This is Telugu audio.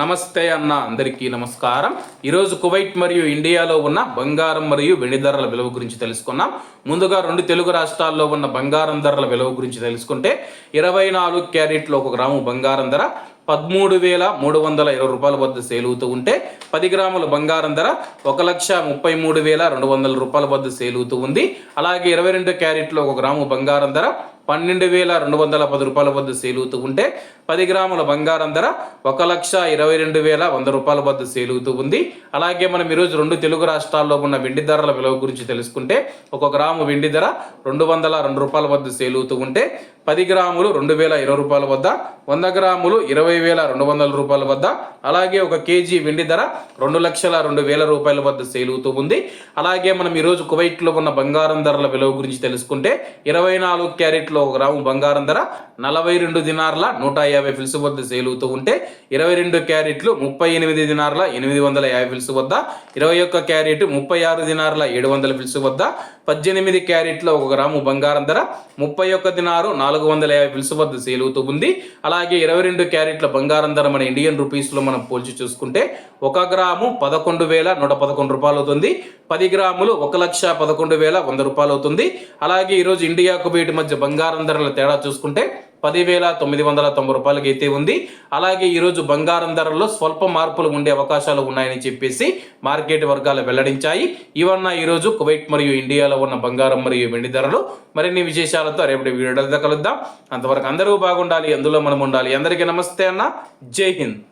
నమస్తే అన్న అందరికీ నమస్కారం. ఈరోజు కువైట్ మరియు ఇండియాలో ఉన్న బంగారం మరియు వెండి ధరల విలువ గురించి తెలుసుకున్నాం ముందుగా రెండు తెలుగు రాష్ట్రాల్లో ఉన్న బంగారం ధరల విలువ గురించి తెలుసుకుంటే ఇరవై నాలుగు క్యారెట్లు ఒక గ్రాము బంగారం ధర పదమూడు వేల మూడు వందల ఇరవై రూపాయల వద్ద సేల్ అవుతూ ఉంటే పది గ్రాముల బంగారం ధర ఒక లక్ష ముప్పై మూడు వేల రెండు వందల రూపాయల వద్ద సేల్ అవుతూ ఉంది. అలాగే ఇరవై రెండు క్యారెట్లు ఒక గ్రాము బంగారం ధర పన్నెండు వేల రెండు వందల పది రూపాయల వద్ద సేలుతూ ఉంటే పది గ్రాముల బంగారం ధర ఒక లక్ష ఇరవై రెండు వేల వంద రూపాయల వద్ద సేలుతూ ఉంది. అలాగే మనం ఈరోజు రెండు తెలుగు రాష్ట్రాల్లో ఉన్న వెండి ధరల విలువ గురించి తెలుసుకుంటే ఒక గ్రాము వెండి ధర రెండు వందల రెండు రూపాయల వద్ద సేలుతూ ఉంటే పది గ్రాములు రెండు వేల ఇరవై రూపాయల వద్ద వంద గ్రాములు ఇరవై వేల రెండు వందల రూపాయల వద్ద అలాగే ఒక కేజీ వెండి ధర రెండు లక్షల రెండు వేల రూపాయల వద్ద సేలుతూ ఉంది. అలాగే మనం ఈరోజు కువైట్లో ఉన్న బంగారం ధరల విలువ గురించి తెలుసుకుంటే ఇరవై నాలుగు క్యారెట్లో ఒక గ్రాము బంగారం ధర నలభై రెండు దినార్ల నూట యాభై ఫిల్స్ వద్ద సేలుతూ ఉంటే ఇరవై రెండు క్యారెట్లు ముప్పై ఎనిమిది దినార్ల ఎనిమిది వందల యాభై ఫిల్స్ వద్ద ఇరవై ఒక్క క్యారెట్ ముప్పై ఆరు దినార్ల ఏడు వందల ఫిల్స్ వద్ద పద్దెనిమిది క్యారెట్ల ఒక గ్రాము బంగారం ధర ముప్పై ఒక్క దినారు నాలుగు వందల యాభై ఫిల్స్ వద్ద సేలుతూ ఉంది. అలాగే ఇరవై రెండు క్యారెట్ల బంగారం ధర మన ఇండియన్ రూపీస్లో మనం పోల్చి చూసుకుంటే ఒక గ్రాము పదకొండు వేల నూట పదకొండు రూపాయలు అవుతుంది. పది గ్రాములు ఒక లక్ష పదకొండు వేల వంద రూపాయలు అవుతుంది. అలాగే ఈరోజు ఇండియా కువైట్ మధ్య బంగారం బంగారం ధరల తేడా చూసుకుంటే పదివేల తొమ్మిది వందల తొంభై రూపాయలకి అయితే ఉంది. అలాగే ఈరోజు బంగారం ధరల్లో స్వల్ప మార్పులు ఉండే అవకాశాలు ఉన్నాయని చెప్పేసి మార్కెట్ వర్గాలు వెల్లడించాయి. ఇవన్న ఈరోజు కువైట్ మరియు ఇండియాలో ఉన్న బంగారం మరియు వెండి ధరలు మరిన్ని విశేషాలతో రేపటి వీడియోలో కలుద్దాం. అంతవరకు అందరూ బాగుండాలి అందులో మనం ఉండాలి అందరికీ నమస్తే అన్న. జై హింద్.